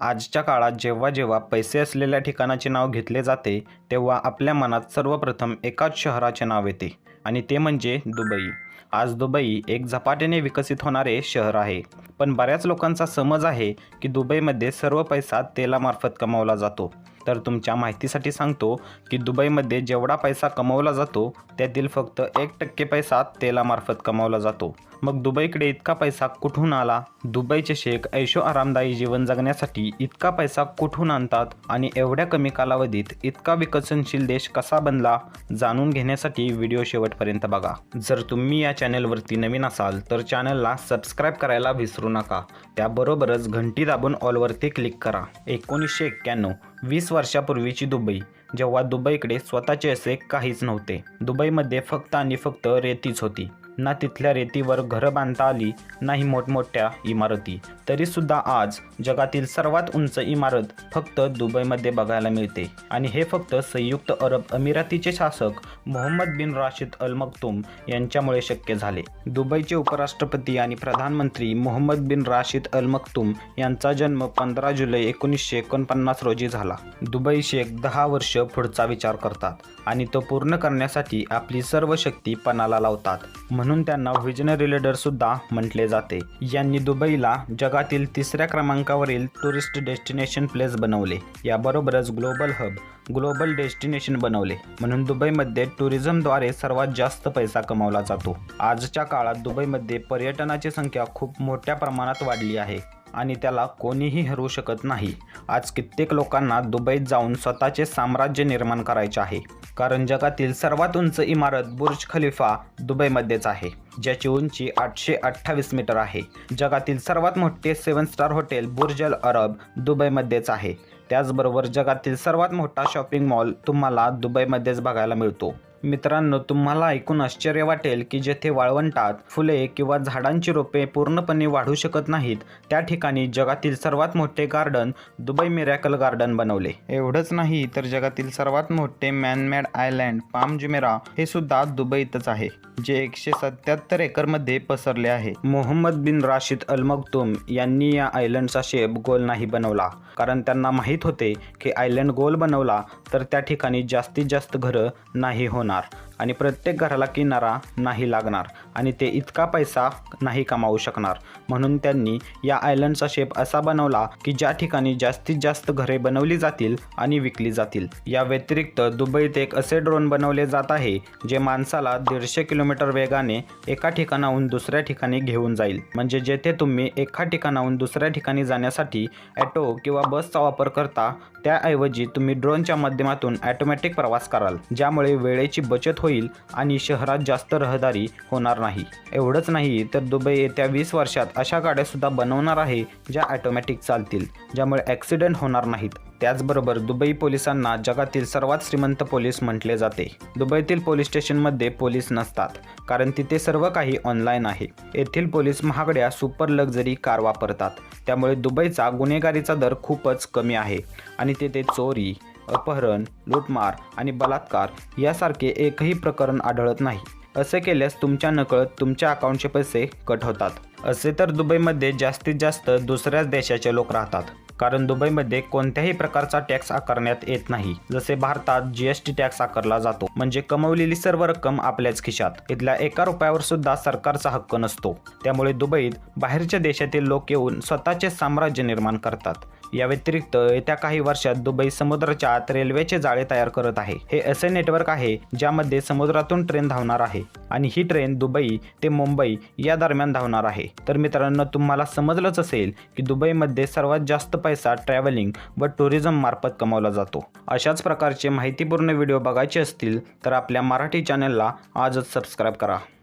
आजच्या काळात जेव्हा जेव्हा पैसे असलेल्या ठिकाणाचे नाव घेतले जाते तेव्हा आपल्या मनात सर्वप्रथम एकाच शहराचे नाव येते आणि ते म्हणजे दुबई. आज दुबई एक झपाट्याने विकसित होणारे शहर आहे. पण बऱ्याच लोकांचा समज आहे की दुबईमध्ये सर्व पैसा तेलामार्फत कमावला जातो. तर तुमच्या माहितीसाठी सांगतो की दुबईमध्ये जेवढा पैसा कमवला जातो त्यातील फक्त एक टक्के पैसा तेलामार्फत कमावला जातो. मग दुबईकडे इतका पैसा कुठून आला? दुबईचे शेख ऐशो आरामदायी जीवन जगण्यासाठी इतका पैसा कुठून आणतात आणि एवढ्या कमी कालावधीत इतका विकसनशील देश कसा बनला? जाणून घेण्यासाठी व्हिडिओ शेवटपर्यंत बघा. जर तुम्ही या चॅनलवरती नवीन असाल तर चॅनलला सबस्क्राईब करायला विसरू नका. त्याबरोबरच घंटी दाबून ऑलवरती क्लिक करा. एकोणीसशे एक्क्याण्णव वीस वर्षापूर्वीची दुबई जेव्हा दुबईकडे स्वतःचे असे काहीच नव्हते. दुबईमध्ये फक्त आणि फक्त रेतीच होती. ना तिथल्या रेतीवर घरं बांधता आली नाही मोठमोठ्या इमारती. तरीसुद्धा आज जगातील सर्वात उंच इमारत फक्त दुबईमध्ये बघायला मिळते. आणि हे फक्त संयुक्त अरब अमिरातीचे शासक मोहम्मद बिन राशिद अल मक्तूम यांच्यामुळे शक्य झाले. दुबईचे उपराष्ट्रपती आणि प्रधानमंत्री मोहम्मद बिन राशिद अल मक्तूम यांचा जन्म पंधरा जुलै एकोणीसशे एकोणपन्नास रोजी झाला. दुबई शेख दहा वर्ष पुढचा विचार करतात आणि तो पूर्ण करण्यासाठी आपली सर्व शक्ती पणाला लावतात. म्हणून म्हणून त्यांना व्हिजनरी लीडर सुद्धा म्हटले जाते. यांनी दुबईला जगातील तिसऱ्या क्रमांकावरील टुरिस्ट डेस्टिनेशन प्लेस बनवले. याबरोबरच ग्लोबल हब ग्लोबल डेस्टिनेशन बनवले. म्हणून दुबईमध्ये टुरिझमद्वारे सर्वात जास्त पैसा कमावला जातो. आजच्या काळात दुबईमध्ये पर्यटनाची संख्या खूप मोठ्या प्रमाणात वाढली आहे. आणि त्याला कोणीही हरवू शकत नाही. आज कित्येक लोकांना दुबईत जाऊन स्वतःचे साम्राज्य निर्माण करायचे आहे. कारण जगातील सर्वात उंच इमारत बुर्ज खलिफा दुबईमध्येच आहे. ज्याची उंची आठशे अठ्ठावीस मीटर आहे. जगातील सर्वात मोठे seven star hotel Burj Al Arab दुबईमध्येच आहे. त्याचबरोबर जगातील सर्वात मोठा शॉपिंग मॉल तुम्हाला दुबईमध्येच बघायला मिळतो. मित्रांनो तुम्हाला ऐकून आश्चर्य वाटेल की जेथे वाळवंटात फुले किंवा झाडांची रोपे पूर्णपणे वाढू शकत नाहीत त्या ठिकाणी जगातील सर्वात मोठे गार्डन दुबई मिरॅकल गार्डन बनवले. एवढंच नाही तर जगातील सर्वात मोठे मॅनमेड आयलँड पाम जुमेरा हे सुद्धा दुबईतच आहे जे एकशे सत्याहत्तर एकरमध्ये पसरले आहे. मोहम्मद बिन राशिद अल मकतुम यांनी या आयलंडचा शेप गोल नाही बनवला कारण त्यांना माहीत होते की आयलंड गोल बनवला तर त्या ठिकाणी जास्तीत जास्त घरं नाही होणार. sonar आणि प्रत्येक घराला किनारा नाही लागणार आणि ते इतका पैसा नाही कमावू शकणार. म्हणून त्यांनी या आयलंडचा शेप असा बनवला की ज्या ठिकाणी जास्तीत जास्त घरे बनवली जातील आणि विकली जातील. या व्यतिरिक्त दुबईत एक असे ड्रोन बनवले जात आहे जे माणसाला दीडशे किलोमीटर वेगाने एका ठिकाणाहून दुसऱ्या ठिकाणी घेऊन जाईल. म्हणजे जेथे तुम्ही एका ठिकाणाहून दुसऱ्या ठिकाणी जाण्यासाठी ॲटो किंवा बसचा वापर करता त्याऐवजी तुम्ही ड्रोनच्या माध्यमातून ॲटोमॅटिक प्रवास कराल. ज्यामुळे वेळेची बचत होईल आणि शहरात जास्त रहदारी होणार नाही. एवढंच नाही तर दुबई येत्या वीस वर्षात अशा गाड्यासुद्धा बनवणार आहे ज्या ॲटोमॅटिक चालतील ज्यामुळे ॲक्सिडेंट होणार नाहीत. त्याचबरोबर दुबई पोलिसांना जगातील सर्वात श्रीमंत पोलीस म्हटले जाते. दुबईतील पोलीस स्टेशनमध्ये पोलीस नसतात कारण तिथे सर्व काही ऑनलाईन आहे. येथील पोलीस महागड्या सुपर लक्झरी कार वापरतात. त्यामुळे दुबईचा गुन्हेगारीचा दर खूपच कमी आहे आणि तेथे चोरी अपहरण लूटमार आणि बलात्कार यासारखे एकही प्रकरण आढळत नाही. असे केल्यास तुमच्या नकळत तुमच्या अकाउंटचे पैसे कट होतात. असे तर दुबईमध्ये जास्तीत जास्त दुसऱ्याच देशाचे लोक राहतात. कारण दुबईमध्ये कोणत्याही प्रकारचा टॅक्स आकारण्यात येत नाही. जसे भारतात जीएसटी टॅक्स आकारला जातो म्हणजे कमवलेली सर्व रक्कम आपल्याच खिशात. इथल्या एका रुपयावर सुद्धा सरकारचा हक्क नसतो. त्यामुळे दुबईत बाहेरच्या देशातील लोक येऊन स्वतःचे साम्राज्य निर्माण करतात. या व्यतिरिक्त येत्या काही वर्षात दुबई समुद्राच्या आत रेल्वेचे जाळे तयार करत आहे. हे असे नेटवर्क आहे ज्यामध्ये समुद्रातून ट्रेन धावणार आहे. आणि ही ट्रेन दुबई ते मुंबई या दरम्यान धावणार आहे. तर मित्रांनो तुम्हाला समजलंच असेल की दुबईमध्ये सर्वात जास्त पैसा ट्रॅव्हलिंग व टुरिझम मार्फत कमावला जातो. अशाच प्रकारचे माहितीपूर्ण व्हिडिओ बघायचे असतील तर आपल्या मराठी चॅनलला आजच सबस्क्राईब करा.